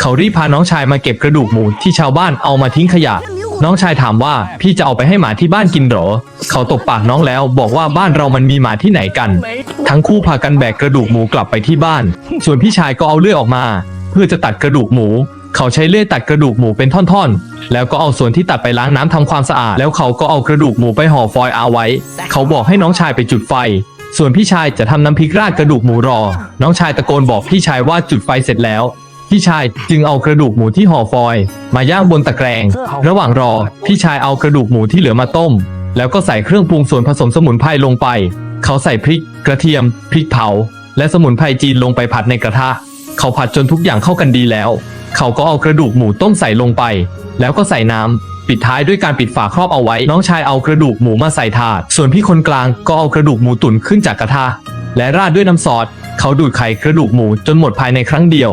เขารีบพาน้องชายมาเก็บกระดูกหมูที่ชาวบ้านเอามาทิ้งขยะ น้องชายถามว่าพี่จะเอาไปให้หมาที่บ้านกินเหรอ เขาตบปากน้องแล้วบอกว่าบ้านเรามันมีหมาที่ไหนกัน ทั้งคู่พากันแบกกระดูกหมูกลับไปที่บ้าน ส่วนพี่ชายก็เอาเลื่อยออกมา เพื่อจะตัดกระดูกหมู เขาใช้เลื่อยตัดกระดูกหมูเป็นท่อนๆ แล้วก็เอาส่วนที่ตัดไปล้างน้ำทำความสะอาด แล้วเขาก็เอากระดูกหมูไปห่อฟอยล์เอาไว้ เขาบอกให้น้องชายไปจุดไฟส่วนพี่ชายจะทำน้ำพริกราดกระดูกหมูรอ น้องชายตะโกนบอกพี่ชายว่าจุดไฟเสร็จแล้ว พี่ชายจึงเอากระดูกหมูที่ห่อฟอยล์มาย่างบนตะแกรง ระหว่างรอ พี่ชายเอากระดูกหมูที่เหลือมาต้ม แล้วก็ใส่เครื่องปรุงส่วนผสมสมุนไพรลงไป เขาใส่พริก กระเทียม พริกเผา และสมุนไพรจีนลงไปผัดในกระทะ เขาผัดจนทุกอย่างเข้ากันดีแล้ว เขาก็เอากระดูกหมูต้มใส่ลงไป แล้วก็ใส่น้ำปิดท้ายด้วยการปิดฝาครอบเอาไว้ น้องชายเอากระดูกหมูมาใส่ถาด ส่วนพี่คนกลางก็เอากระดูกหมูตุ๋นขึ้นจากกระทะและราดด้วยน้ำซอส เขาดูดไข่กระดูกหมูจนหมดภายในครั้งเดียว